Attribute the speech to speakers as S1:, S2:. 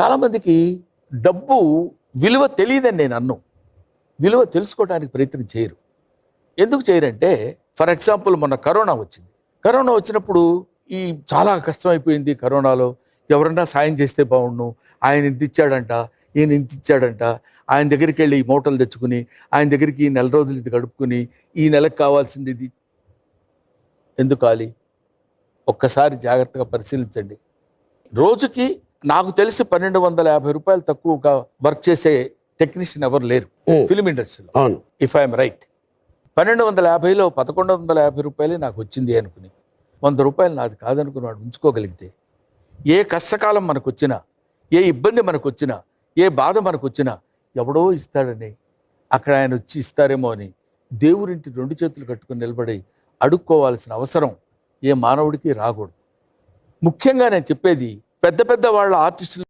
S1: చాలామందికి డబ్బు విలువ తెలియదని నేను అన్ను. విలువ తెలుసుకోవడానికి ప్రయత్నం చేయరు. ఎందుకు చేయరంటే ఫర్ ఎగ్జాంపుల్ మొన్న కరోనా వచ్చింది. కరోనా వచ్చినప్పుడు ఈ చాలా కష్టమైపోయింది కరోనాలో. ఎవరన్నా సాయం చేస్తే బాగుండు. ఆయన ఇంత ఇచ్చాడంట ఈయన ఇంత ఇచ్చాడంట. ఆయన దగ్గరికి వెళ్ళి ఈ మూటలు తెచ్చుకుని ఆయన దగ్గరికి ఈ నెల రోజులు ఇది గడుపుకుని ఈ నెలకు కావాల్సింది ఇది. ఎందుకు కాలి ఒక్కసారి జాగ్రత్తగా పరిశీలించండి. రోజుకి నాకు తెలిసి పన్నెండు వందల యాభై రూపాయలు తక్కువగా వర్క్ చేసే టెక్నీషియన్ ఎవరు లేరు. ఫిలిం ఇండస్ట్రీలో ఇఫ్ ఐఎమ్ రైట్ పన్నెండు వందల యాభైలో పదకొండు వందల యాభై రూపాయలే నాకు వచ్చింది అనుకుని వంద రూపాయలు నాది కాదనుకుని వాడు ఉంచుకోగలిగితే ఏ కష్టకాలం మనకు వచ్చినా ఏ ఇబ్బంది మనకు వచ్చినా ఏ బాధ మనకు వచ్చినా ఎవడో ఇస్తాడని అక్కడ ఆయన వచ్చి ఇస్తారేమో అని దేవుడింటి రెండు చేతులు కట్టుకుని నిలబడి అడుక్కోవాల్సిన అవసరం ఏ మానవుడికి రాకూడదు. ముఖ్యంగా నేను చెప్పేది పెద్ద పెద్ద వాళ్ళ ఆర్టిస్టులు